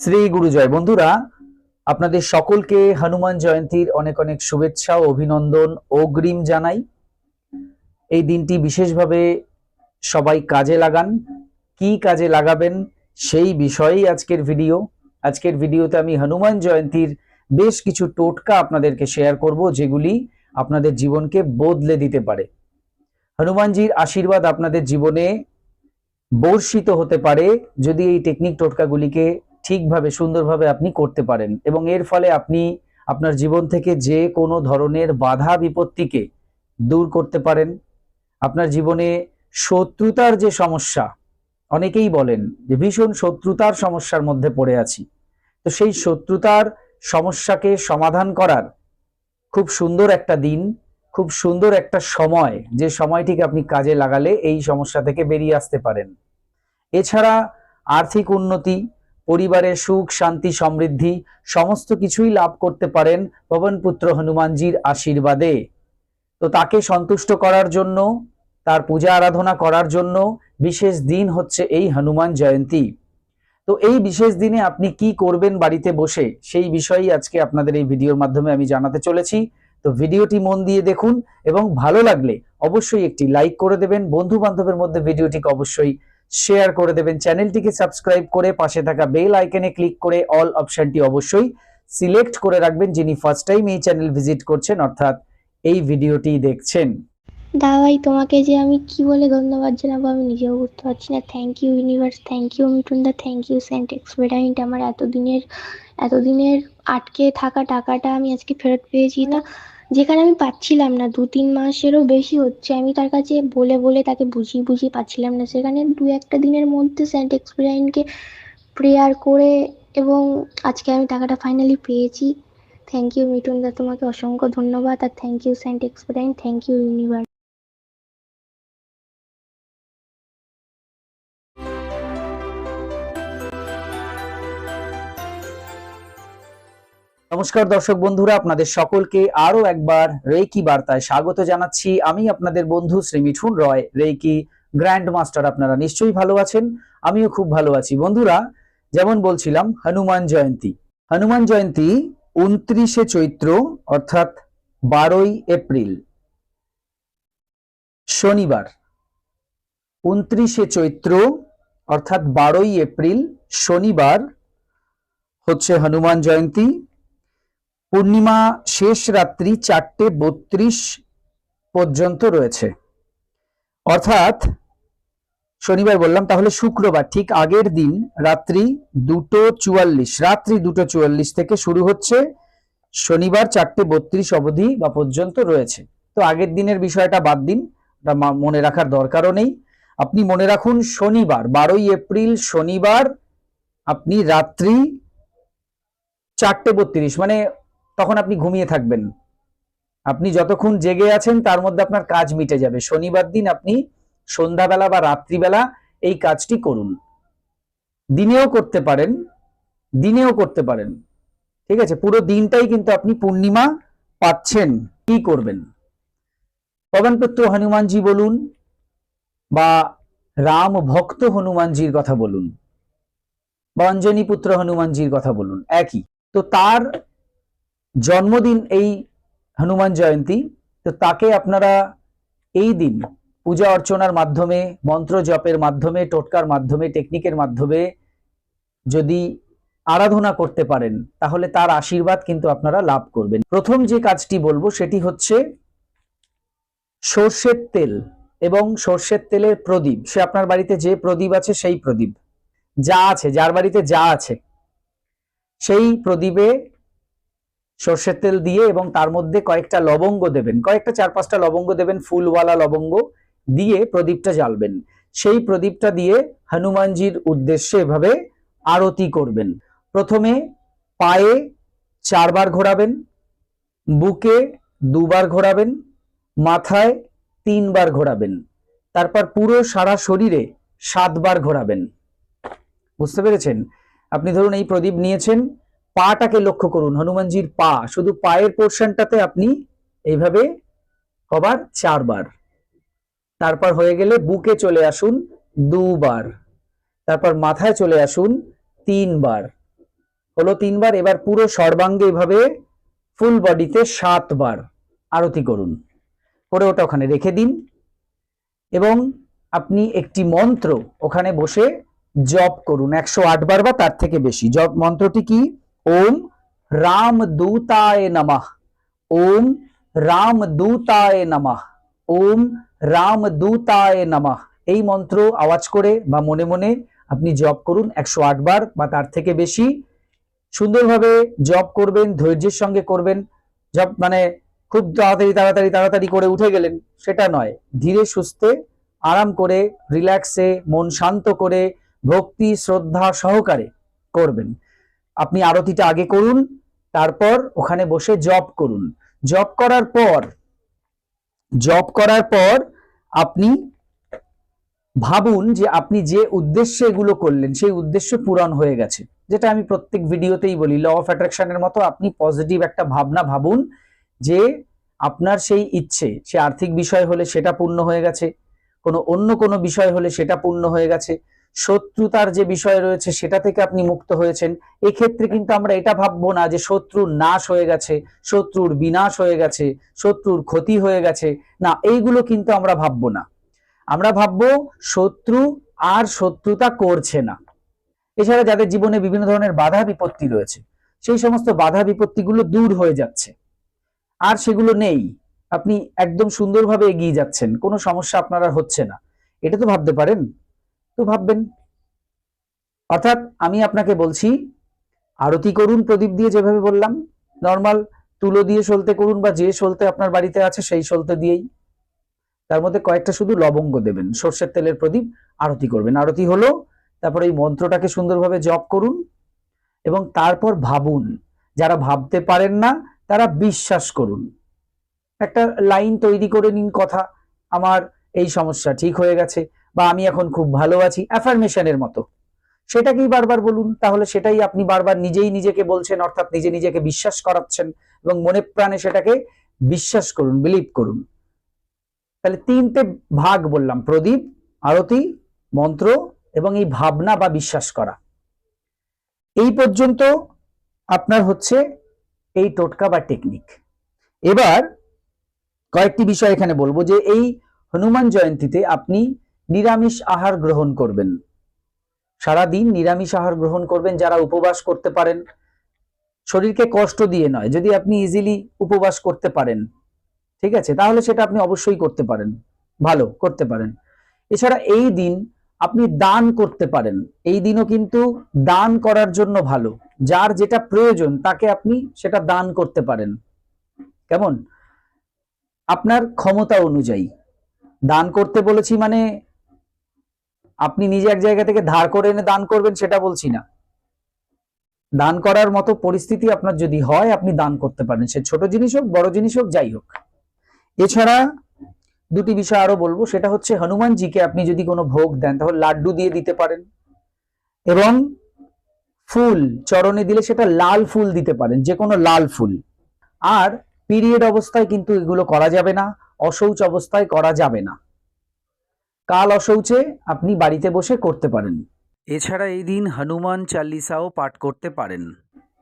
শ্রী গুরুজয় বন্ধুরা, আপনাদের সকলকে হনুমান জয়ন্তীর অনেক অনেক শুভেচ্ছা অভিনন্দন, অগ্রিম জানাই। এই দিনটি বিশেষভাবে সবাই কাজে লাগান। কি কাজে লাগাবেন সেই বিষয়েই আজকের ভিডিও। আজকের ভিডিওতে আমি হনুমান জয়ন্তীর বেশ কিছু টোটকা আপনাদেরকে শেয়ার করব, যেগুলি আপনাদের জীবনকে বদলে দিতে পারে। হনুমানজির আশীর্বাদ আপনাদের জীবনে বর্ষিত হতে পারে, যদি এই টেকনিক টোটকাগুলিকে ঠিকভাবে, সুন্দরভাবে আপনি করতে পারেন এবং এর ফলে আপনি আপনার জীবন থেকে যে কোনো ধরনের বাধা বিপত্তিকে দূর করতে পারেন। আপনার জীবনে শত্রুতার যে সমস্যা, অনেকেই বলেন যে ভীষণ শত্রুতার সমস্যার মধ্যে পড়ে আছি। তো সেই শত্রুতার সমস্যাকে সমাধান করার খুব সুন্দর একটা দিন, খুব সুন্দর একটা সময়, যে সময়টিকে আপনি কাজে লাগালে এই সমস্যা থেকে বেরিয়ে আসতে পারেন। এছাড়া আর্থিক উন্নতি পরিবারের সুখ, শান্তি, সমৃদ্ধি, সমস্ত কিছুই লাভ করতে পারেন পবনপুত্র হনুমানজির আশীর্বাদে। তো তাকে সন্তুষ্ট করার জন্য, তার পূজা আরাধনা করার জন্য বিশেষ দিন হচ্ছে এই হনুমান জয়ন্তী। তো এই বিশেষ দিনে আপনি কি করবেন বাড়িতে বসে, সেই বিষয়েই আজকে আপনাদের এই ভিডিওর মাধ্যমে আমি জানাতে চলেছি। তো ভিডিওটি মন দিয়ে দেখুন এবং ভালো লাগলে অবশ্যই একটি লাইক করে দেবেন। বন্ধু বান্ধবের মধ্যে ভিডিওটিকে অবশ্যই শেয়ার করে দেবেন। চ্যানেলটিকে সাবস্ক্রাইব করে পাশে থাকা বেল আইকনে ক্লিক করে অল অপশনটি অবশ্যই সিলেক্ট করে রাখবেন যিনি ফার্স্ট টাইম এই চ্যানেল ভিজিট করছেন অর্থাৎ এই ভিডিওটি দেখছেন। দাদাই তোমাকে যে আমি কি বলে ধন্যবাদ জানাব আমি নিজেও বুঝতে পারছি না। Thank you universe thank you Mithun the thank you Saint Expedite আমার এতদিনের এতদিনের আটকে থাকা টাকাটা আমি আজকে ফেরত পেয়েছি। না যেখানে আমি পাচ্ছিলাম না দু তিন মাসেরও বেশি হচ্ছে, আমি তার কাছে বলে বলে তাকে বুঝিয়ে বুঝিয়ে পাচ্ছিলাম না। সেখানে দু একটা দিনের মধ্যে সেন্ট এক্সপেডাইন্টকে প্রেয়ার করে এবং আজকে আমি টাকাটা ফাইনালি পেয়েছি। থ্যাংক ইউ মিটুন দা তোমাকে অসংখ্য ধন্যবাদ। আর thank you Saint Expedite thank you universe নমস্কার দর্শক বন্ধুরা, আপনাদের সকলকে আরও একবার রেকি বার্তায় স্বাগত জানাচ্ছি। আমি আপনাদের বন্ধু Shri Mithun Roy reiki grand master আপনারা নিশ্চয়ই ভালো আছেন, আমিও খুব ভালো আছি। বন্ধুরা, যেমন বলছিলাম, হনুমান জয়ন্তী। হনুমান জয়ন্তী উনত্রিশে চৈত্র, অর্থাৎ বারোই এপ্রিল, শনিবার। উনত্রিশে চৈত্র, অর্থাৎ বারোই এপ্রিল, শনিবার হচ্ছে হনুমান জয়ন্তী। পূর্ণিমা শেষ রাত্রি চারটে বত্রিশ পর্যন্ত রয়েছে। অর্থাৎ শনিবার বললাম, তাহলে শুক্রবার, ঠিক আগের দিন রাত্রি দুটো চুয়াল্লিশ, রাত্রি দুটো চুয়াল্লিশ থেকে শুরু হচ্ছে, শনিবার চারটে বত্রিশ অবধি বা পর্যন্ত রয়েছে। তো আগের দিনের বিষয়টা বাদ দিন, ওটা মনে রাখার দরকারও নেই। আপনি মনে রাখুন, শনিবার, বারোই এপ্রিল শনিবার আপনি রাত্রি চারটে বত্রিশ মানে তখন আপনি ঘুমিয়ে থাকবেন। আপনি যতক্ষণ জেগে আছেন, তার মধ্যে আপনার কাজ মিটে যাবে। শনিবার দিন আপনি সন্ধ্যাবেলা বা রাত্রিবেলা এই কাজটি করুন। দিনেও করতে পারেন, দিনেও করতে পারেন। ঠিক আছে? পুরো দিনটাই কিন্তু আপনি পূর্ণিমা পাচ্ছেন, কি করবেন? পবনপুত্র হনুমানজি বলুন বা রাম ভক্ত হনুমানজির কথা বলুন, বা অঞ্জনী পুত্র হনুমানজির কথা বলুন, একই। তো তার জন্মদিন এই হনুমান জয়ন্তী, তো তাকে আপনারা এই দিন পূজা অর্চনার মাধ্যমে, মন্ত্র জপের মাধ্যমে, টোটকার মাধ্যমে টেকনিকের মাধ্যমে যদি আরাধনা করতে পারেন, তাহলে তার আশীর্বাদ কিন্তু আপনারা লাভ করবেন। প্রথম যে কাজটি বলব, সেটি হচ্ছে সর্ষের তেল এবং সর্ষের তেলের প্রদীপ। সে আপনার বাড়িতে যে প্রদীপ আছে, সেই প্রদীপ। যা আছে, যার বাড়িতে যা আছে, সেই প্রদীপে সর্ষের তেল দিয়ে এবং তার মধ্যে কয়েকটা লবঙ্গ দেবেন। কয়েকটা, চার, পাঁচটা লবঙ্গ দেবেন, ফুলওয়ালা লবঙ্গ দিয়ে প্রদীপটা জ্বালবেন। সেই প্রদীপটা দিয়ে হনুমানজির উদ্দেশ্যে এভাবে আরতি করবেন। প্রথমে পায়ে চারবার ঘোরাবেন, বুকে দুবার ঘোরাবেন, মাথায় তিনবার ঘোরাবেন, তারপর পুরো সারা শরীরে সাতবার ঘোরাবেন। বুঝতে পেরেছেন? আপনি ধরুন এই প্রদীপ নিয়েছেন পাটাকে লক্ষ্য করুন, হনুমানজির পা। শুধু পায়ের পোর্শনটাতে আপনি এইভাবে কবার চারবার। তারপর হয়ে গেলে বুকে চলে আসুন দুবার। তারপর মাথায় চলে আসুন তিনবার। হলো তিনবার, এবার পুরো সর্বাঙ্গে এভাবে ফুল বডিতে সাতবার আরতি করুন। করে ওটা ওখানে রেখে দিন। এবং আপনি একটি মন্ত্র ওখানে বসে জপ করুন। একশো বার বা তার থেকে বেশি। জপ মন্ত্রটি কি? ওম রাম দূতায় নমঃ ওম রাম দূতায় নমঃ ওম রাম দূতায় নমঃ এই মন্ত্র আওয়াজ করে বা মনে মনে আপনি জপ করুন একশো বার বা তার থেকে বেশি। সুন্দরভাবে জপ করবেন, ধৈর্যের সঙ্গে করবেন। জপ মানে খুব তাড়াতাড়ি তাড়াতাড়ি তাড়াতাড়ি করে উঠে গেলেন, সেটা নয়। ধীরে সুস্থে আরাম করে রিল্যাক্সে মন শান্ত করে, ভক্তি, শ্রদ্ধা সহকারে করবেন। আপনি আরতিটা আগে করুন, তারপর ওখানে বসে জপ করুন। জপ করার পর, জপ করার পর আপনি ভাবুন যে আপনি যে উদ্দেশ্যে এগুলো করলেন, সেই উদ্দেশ্য পূরণ হয়ে গেছে। যেটা আমি প্রত্যেক ভিডিওতেই বলি ল অফ অ্যাট্রাকশনের মতো আপনি পজিটিভ একটা ভাবনা ভাবুন যে আপনার সেই ইচ্ছে, সে আর্থিক বিষয় হলে সেটা পূর্ণ হয়ে গেছে, কোনো অন্য কোনো বিষয় হলে সেটা পূর্ণ হয়ে গেছে। শত্রুতার যে বিষয় রয়েছে সেটা থেকে আপনি মুক্ত হয়েছেন। এক্ষেত্রে কিন্তু আমরা এটা ভাববো না যে শত্রুর নাশ হয়ে গেছে, শত্রুর বিনাশ হয়ে গেছে, শত্রুর ক্ষতি হয়ে গেছে। না, এইগুলো কিন্তু আমরা ভাববো না। আমরা ভাববো শত্রু আর শত্রুতা করছে না। এছাড়া যাদের জীবনে বিভিন্ন ধরনের বাধা বিপত্তি রয়েছে, সেই সমস্ত বাধা বিপত্তিগুলো দূর হয়ে যাচ্ছে। আর সেগুলো নেই। আপনি একদম সুন্দরভাবে এগিয়ে যাচ্ছেন, কোনো সমস্যা আপনার আর হচ্ছে না। এটা তো ভাবতে পারেন? তো ভাববেন। অর্থাৎ আমি আপনাকে বলছি, আরতি করুন প্রদীপ দিয়ে যেভাবে বললাম। নর্মাল তুলো দিয়ে সলতে করুন বা যে সলতে আপনার বাড়িতে আছে সেই সলতে দিয়েই। তার মধ্যে কয়েকটা শুধু লবঙ্গ দেবেন, সর্ষের তেলের প্রদীপ, আরতি করবেন। আরতি হলো, তারপর এই মন্ত্রটাকে সুন্দরভাবে জপ করুন এবং তারপর ভাবুন। যারা ভাবতে পারেন না, তারা বিশ্বাস করুন। একটা লাইন তৈরি করে নিন, কথা, আমার এই সমস্যা ঠিক হয়ে গেছে বা আমি এখন খুব ভালো আছি অ্যাফার্মেশনের মতো। সেটাকেই বারবার বলুন, তাহলে সেটাই আপনি বারবার নিজেই নিজেকে বলছেন, অর্থাৎ নিজে নিজেকে বিশ্বাস করাচ্ছেন এবং মনে প্রাণে সেটাকে বিশ্বাস করুন বিলিভ করুন। তাহলে তিনটে ভাগ বললাম, প্রদীপ, আরতি, মন্ত্র এবং এই ভাবনা বা বিশ্বাস করা। এই পর্যন্ত আপনার হচ্ছে এই টোটকা বা টেকনিক এবার কয়েকটি বিষয় এখানে বলব যে এই হনুমান জয়ন্তীতে আপনি নিরামিষ আহার গ্রহণ করবেন। সারাদিন নিরামিষ আহার গ্রহণ করবেন, যারা উপবাস করতে পারেন। শরীরকে কষ্ট দিয়ে নয়, যদি আপনি ইজিলি উপবাস করতে পারেন। ঠিক আছে? তাহলে সেটা আপনি অবশ্যই করতে পারেন। ভালো, করতে পারেন। এছাড়া এই দিন আপনি দান করতে পারেন। এই দিনও কিন্তু দান করার জন্য ভালো। যার যেটা প্রয়োজন, তাকে আপনি সেটা দান করতে পারেন। কেমন? আপনার ক্ষমতা অনুযায়ী। দান করতে বলেছি মানে আপনি নিজে এক জায়গা থেকে ধার করে এনে দান করবেন, সেটা বলছি না। দান করার মতো পরিস্থিতি আপনার যদি হয়, আপনি দান করতে পারেন। সে ছোট জিনিস হোক, বড় জিনিস হোক, যাই হোক। এছাড়া দুটি বিষয় আরও বলব, সেটা হচ্ছে হনুমানজিকে আপনি যদি কোনো ভোগ দেন, তাহলে লাড্ডু দিয়ে দিতে পারেন এবং ফুল, চরণে দিলে সেটা লাল ফুল দিতে পারেন যে কোনো লাল ফুল। আর পিরিয়ড অবস্থায় কিন্তু এগুলো করা যাবে না, অশৌচ অবস্থায় করা যাবে না। কাল অশৌচে আপনি বাড়িতে বসে করতে পারেন। এছাড়া এই দিন হনুমান চাল্লিসাও পাঠ করতে পারেন।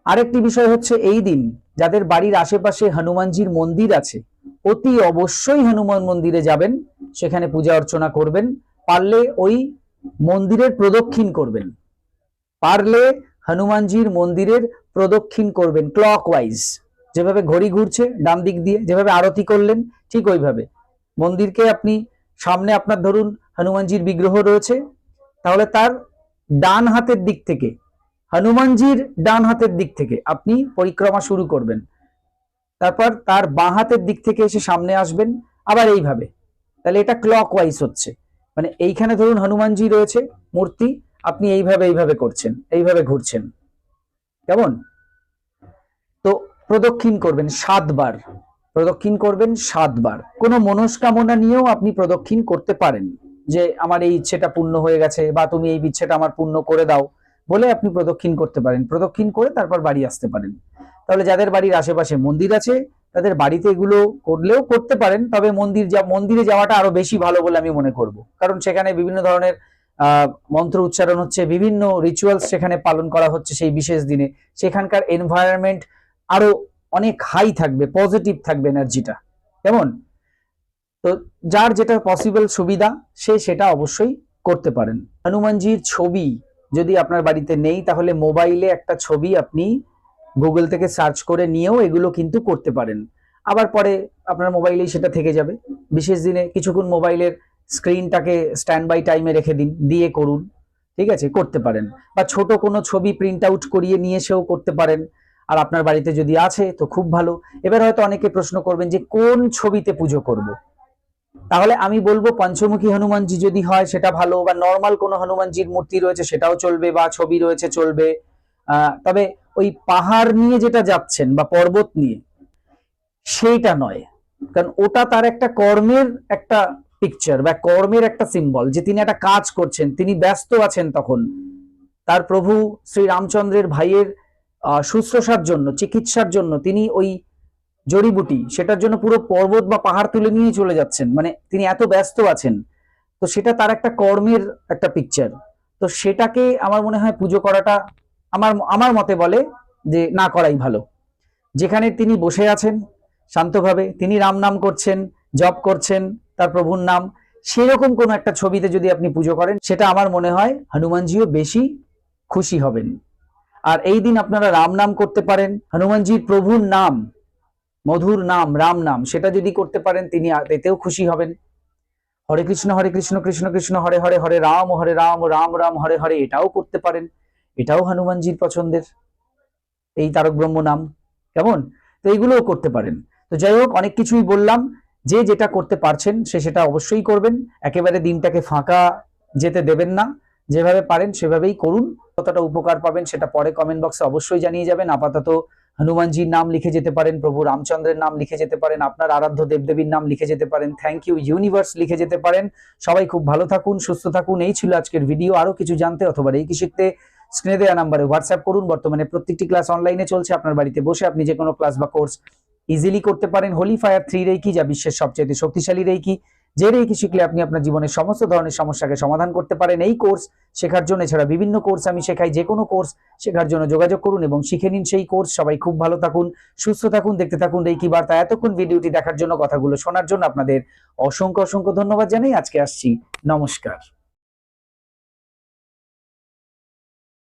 আরেকটি বিষয় হচ্ছে এই দিন যাদের বাড়ির আশেপাশে হনুমানজির মন্দির আছে অতি অবশ্যই হনুমান মন্দিরে যাবেন সেখানে পূজা অর্চনা করবেন পারলে ওই মন্দিরের প্রদক্ষিণ করবেন। পারলে হনুমানজির মন্দিরের প্রদক্ষিণ করবেন ক্লক ওয়াইজ যেভাবে ঘড়ি ঘুরছে ডান দিক দিয়ে যেভাবে আরতি করলেন ঠিক ওইভাবে। মন্দিরকে আপনি সামনে আপনার ধরুন হনুমানজির বিগ্রহ রয়েছে, তাহলে তার ডান হাতের দিক থেকে, হনুমানজির ডান হাতের দিক থেকে আপনি পরিক্রমা শুরু করবেন। তারপর তার বাঁ হাতের দিক থেকে এসে সামনে আসবেন, আবার এইভাবে। তাহলে এটা ক্লক ওয়াইজ হচ্ছে। মানে এইখানে ধরুন হনুমানজি রয়েছে, মূর্তি, আপনি এইভাবে এইভাবে করছেন, এইভাবে ঘুরছেন। কেমন? তো প্রদক্ষিণ করবেন সাতবার। প্রদক্ষিণ করবেন সাতবার। কোনো মনস্কামনা নিয়েও আপনি প্রদক্ষিণ করতে পারেন যে, আমার এই ইচ্ছেটা পূর্ণ হয়ে গেছে বা তুমি এই ইচ্ছেটা আমার পূর্ণ করে দাও। বলে আপনি প্রদক্ষিণ করতে পারেন। প্রদক্ষিণ করে তারপর বাড়ি আসতে পারেন। তাহলে যাদের বাড়ির আশেপাশে মন্দির আছে, তাদের বাড়িতে এগুলো করলেও করতে পারেন, তবে মন্দির যা, মন্দিরে যাওয়াটা আরও বেশি ভালো বলে আমি মনে করব। কারণ সেখানে বিভিন্ন ধরনের মন্ত্র উচ্চারণ হচ্ছে, বিভিন্ন রিচুয়ালস সেখানে পালন করা হচ্ছে সেই বিশেষ দিনে। সেখানকার এনভায়রনমেন্ট আরও অনেক হাই থাকবে পজিটিভ থাকবে এনার্জিটা কেমন? তো যার যেটা পসিবল সুবিধা, সে সেটা অবশ্যই করতে পারেন। হনুমানজির ছবি যদি আপনার বাড়িতে নেই, তাহলে মোবাইলে একটা ছবি আপনি গুগল থেকে সার্চ করে নিয়েও এগুলো কিন্তু করতে পারেন। আবার পরে আপনার মোবাইলেই সেটা থেকে যাবে। বিশেষ দিনে কিছুক্ষণ মোবাইলের স্ক্রিনটাকে স্ট্যান্ড বাই টাইমে রেখে দিন, দিয়ে করুন। ঠিক আছে? করতে পারেন। বা ছোট কোনো ছবি প্রিন্ট আউট করিয়ে নিয়ে এসেও করতে পারেন। আর আপনার বাড়িতে যদি আছে, তো খুব ভালো। এবার হয়তো অনেকে প্রশ্ন করবেন যে, কোন ছবিতে পুজো করব। তাহলে আমি বলব, পঞ্চমুখী হনুমানজি যদি হয়, সেটা ভালো, বা নর্মাল কোনো হনুমানজির মূর্তি রয়েছে, সেটাও চলবে, বা ছবি রয়েছে, চলবে। তবে ওই পাহাড় নিয়ে যেটা যাচ্ছেন, বা পর্বত নিয়ে, সেইটা নয়। কারণ ওটা তার একটা কর্মের একটা পিকচার বা কর্মের একটা সিম্বল যে তিনি একটা কাজ করছেন, তিনি ব্যস্ত আছেন তখন। তার প্রভু শ্রী রামচন্দ্রের ভাইয়ের শুশ্রূষার জন্য, চিকিৎসার জন্য তিনি ওই জড়িবুটি, সেটার জন্য পুরো পর্বত বা পাহাড় তুলে নিয়ে চলে যাচ্ছেন। মানে তিনি এত ব্যস্ত আছেন। তো সেটা তার একটা কর্মের একটা পিকচার তো সেটাকে আমার মনে হয় পুজো করাটা আমার আমার মতে বলে যে না করাই ভালো। যেখানে তিনি বসে আছেন শান্তভাবে, তিনি রাম নাম করছেন, জপ করছেন, তার প্রভুর নাম, সেরকম কোনো একটা ছবিতে যদি আপনি পুজো করেন, সেটা আমার মনে হয় হনুমানজিও বেশি খুশি হবেন। আর এই দিন আপনারা রাম নাম করতে পারেন। হনুমানজির প্রভুর নাম, মধুর নাম, রাম নাম, সেটা যদি করতে পারেন, তিনি এতেও খুশি হবেন। হরে কৃষ্ণ হরে কৃষ্ণ কৃষ্ণ কৃষ্ণ, হরে হরে হরে রাম হরে রাম রাম রাম, হরে হরে, এটাও করতে পারেন। এটাও হনুমানজির পছন্দের, এই তারক ব্রহ্ম নাম। কেমন? তো এইগুলোও করতে পারেন। তো যাই হোক, অনেক কিছুই বললাম। যে যেটা করতে পারছেন, সে সেটা অবশ্যই করবেন। একেবারে দিনটাকে ফাঁকা যেতে দেবেন না। যেভাবে পারেন সেভাবেই করুন। কতটা উপকার পাবেন সেটা পরে কমেন্ট বক্সে অবশ্যই জানিয়ে যাবেন। আপাতত হনুমানজির নাম লিখে যেতে পারেন, প্রভু রামচন্দ্রের নাম লিখে যেতে পারেন, আপনার আরাধ্য দেবদেবীর নাম লিখে যেতে পারেন থ্যাংক ইউ ইউনিভার্স লিখে যেতে পারেন। সবাই খুব ভালো থাকুন, সুস্থ থাকুন। এই ছিল আজকের ভিডিও আরও কিছু জানতে অথবা এই কি শিখতে স্ক্রিনে দেওয়া নাম্বারে হোয়াটসঅ্যাপ করুন। বর্তমানে প্রত্যেকটি ক্লাস অনলাইনে চলছে। আপনার বাড়িতে বসে আপনি যে কোনো ক্লাস বা কোর্স ইজিলি করতে পারেন। হোলি ফায়ার থ্রি রেকি যা বিশ্বের সবচেয়ে শক্তিশালী রেকি যে কি শিখলে আপনি আপনার জীবনের সমস্ত ধরনের সমস্যাকে সমাধান করতে পারেন? এই কোর্স শেখার জন্য, এছাড়া বিভিন্ন কোর্স আমি শেখাই যে কোনো কোর্স শেখার জন্য যোগাযোগ করুন এবং শিখে নিন সেই কোর্স সবাই খুব ভালো থাকুন, সুস্থ থাকুন, দেখতে থাকুন রেকি বার্তা। এতক্ষণ ভিডিওটি দেখার জন্য, কথাগুলো শোনার জন্য আপনাদের অসংখ্য অসংখ্য ধন্যবাদ জানাই। আজকে আসছি। নমস্কার।